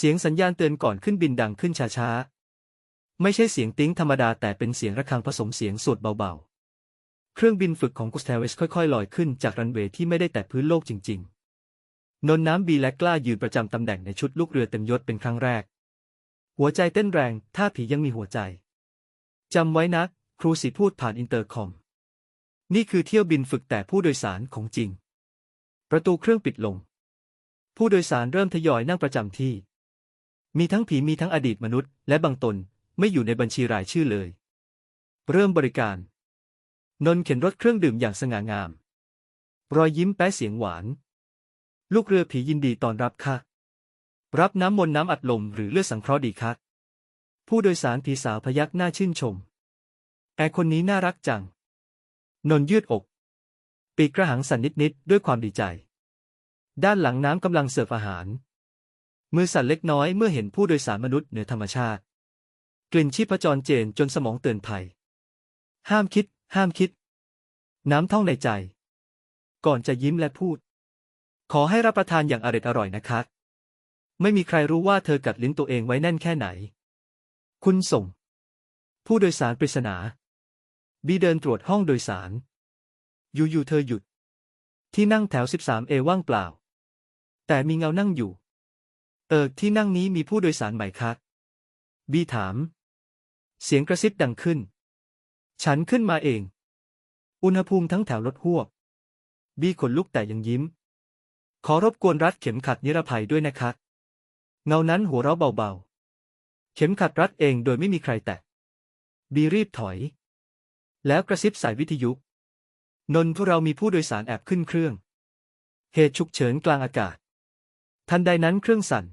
เสียงสัญญาณเตือนก่อนขึ้นบินดังขึ้นช้าๆ ไม่ใช่เสียงติ้งธรรมดาแต่เป็นเสียงระฆังผสมเสียงสวดเบาๆ เครื่องบินฝึกของกุสเทเวสค่อยๆ ลอยขึ้นจากรันเวย์ที่ไม่ได้แตะพื้นโลกจริง ๆ นนน้ำบีและกล้ายืนประจำตำแหน่งในชุดลูกเรือเต็มยศเป็นครั้งแรก หัวใจเต้นแรง ถ้าผียังมีหัวใจ จำไว้นะ ครูสีพูดผ่านอินเตอร์คอม นี่คือเที่ยวบินฝึกแต่ผู้โดยสารของจริง ประตูเครื่องปิดลง ผู้โดยสารเริ่มทยอยนั่งประจำที่ มีทั้งผีมีทั้งอดีตมนุษย์ และบางตนไม่อยู่ในบัญชีรายชื่อเลย เริ่มบริการ นนท์เข็นรถเครื่องดื่มอย่างสง่างาม รอยยิ้มแป้เสียงหวาน ลูกเรือผียินดีตอนรับค่ะ รับน้ำมนต์น้ำอัดลมหรือเลือดสังเคราะห์ดีคะผู้โดยสารผีสาวพยักหน้าชื่นชม แอร์คนนี้น่ารักจัง นนท์ยืดอก ปีกกระหังสั่นนิดๆด้วยความดีใจ ด้านหลังน้ำกำลังเสิร์ฟอาหาร มือสั่นเล็กน้อยเมื่อเห็นผู้โดยสารมนุษย์เหนือธรรมชาติ กลิ่นชีพจรเจนจนสมองเตือนภัย ห้ามคิด ห้ามคิด น้ำท่องในใจ ก่อนจะยิ้มและพูด ขอให้รับประทานอย่างอร็ดอร่อยนะคะ ไม่มีใครรู้ว่าเธอกัดลิ้นตัวเองไว้แน่นแค่ไหน คุณส่ง ผู้โดยสารปริศนา บีเดินตรวจห้องโดยสาร อยู่ๆเธอหยุด ที่นั่งแถว 13เอว่างเปล่า แต่มีเงานั่งอยู่ เออที่นั่งนี้มีผู้โดยสารใหม่คะ บีถาม เสียงกระซิบดังขึ้น ฉันขึ้นมาเอง อุณหภูมิทั้งแถวลดหวบ บีขนลุกแต่ยังยิ้ม ขอรบกวนรัดเข็มขัดนิรภัยด้วยนะคะ เงานั้นหัวเราะเบาๆ เข็มขัดรัดเองโดยไม่มีใครแตะ บีรีบถอย แล้วกระซิบสายวิทยุ นนท์พวกเรามีผู้โดยสารแอบขึ้นเครื่อง เหตุฉุกเฉินกลางอากาศ ทันใดนั้นเครื่องสั่น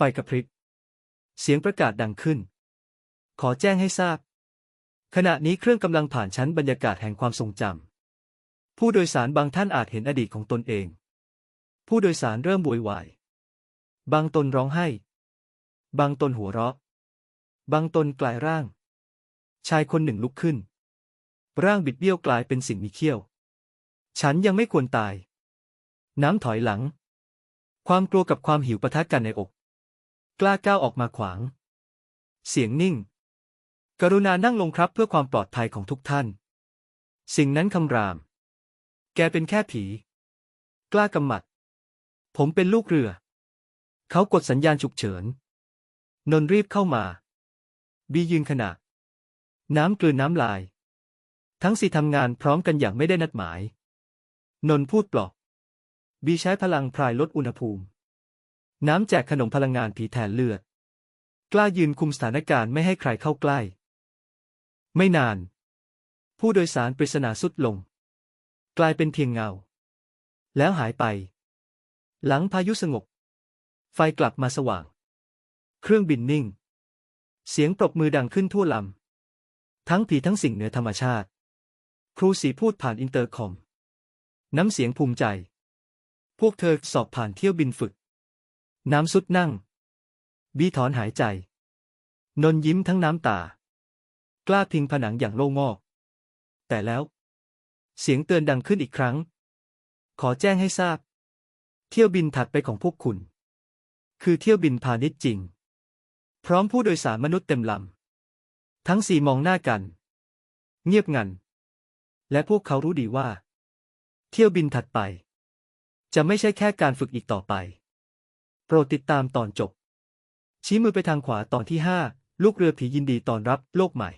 ไฟกระพริบ เสียงประกาศดังขึ้น ขอแจ้งให้ทราบ ขณะนี้เครื่องกำลังผ่านชั้นบรรยากาศแห่งความทรงจำ ผู้โดยสารบางท่านอาจเห็นอดีตของตนเอง ผู้โดยสารเริ่มโวยวาย บางตนร้องไห้ บางตนหัวเราะ บางตนกลายร่าง ชายคนหนึ่งลุกขึ้น ร่างบิดเบี้ยวกลายเป็นสิ่งมีเขี้ยว ฉันยังไม่ควรตาย น้ำถอยหลัง ความกลัวกับความหิวปะทะกันในอก กล้าก้าวออกมาขวาง เสียงนิ่ง กรุณานั่งลงครับเพื่อความปลอดภัยของทุกท่าน สิ่งนั้นคำราม แกเป็นแค่ผี กล้ากำหมัด ผมเป็นลูกเรือ เขากดสัญญาณฉุกเฉิน นนทรีบเข้ามา บียืนขณะ น้ำกลืนน้ำลาย ทั้งสี่ทำงานพร้อมกันอย่างไม่ได้นัดหมาย นนท์พูดปลอบ บีใช้พลังพรายลดอุณหภูมิ น้ำแจกขนมพลังงานผีแทนเลือด กล้ายืนคุมสถานการณ์ไม่ให้ใครเข้าใกล้ ไม่นาน ผู้โดยสารปริศนาสุดลง กลายเป็นเพียงเงา แล้วหายไป หลังพายุสงบ ไฟกลับมาสว่าง เครื่องบินนิ่ง เสียงปรบมือดังขึ้นทั่วลำ ทั้งผีทั้งสิ่งเหนือธรรมชาติ ครูสีพูดผ่านอินเตอร์คอม น้ำเสียงภูมิใจ พวกเธอสอบผ่านเที่ยวบินฝึก น้ำสุดนั่ง บีถอนหายใจ นนยิ้มทั้งน้ำตา กล้าพิงผนังอย่างโล่งอก แต่แล้ว เสียงเตือนดังขึ้นอีกครั้ง ขอแจ้งให้ทราบ เที่ยวบินถัดไปของพวกคุณ คือเที่ยวบินพาณิชย์จริง พร้อมผู้โดยสารมนุษย์เต็มลำ ทั้งสี่มองหน้ากัน เงียบงัน และพวกเขารู้ดีว่า เที่ยวบินถัดไป จะไม่ใช่แค่การฝึกอีกต่อไป โปรดติดตามตอนจบ ชี้มือไปทางขวาตอนที่ห้าลูกเรือผียินดีตอนรับโลกใหม่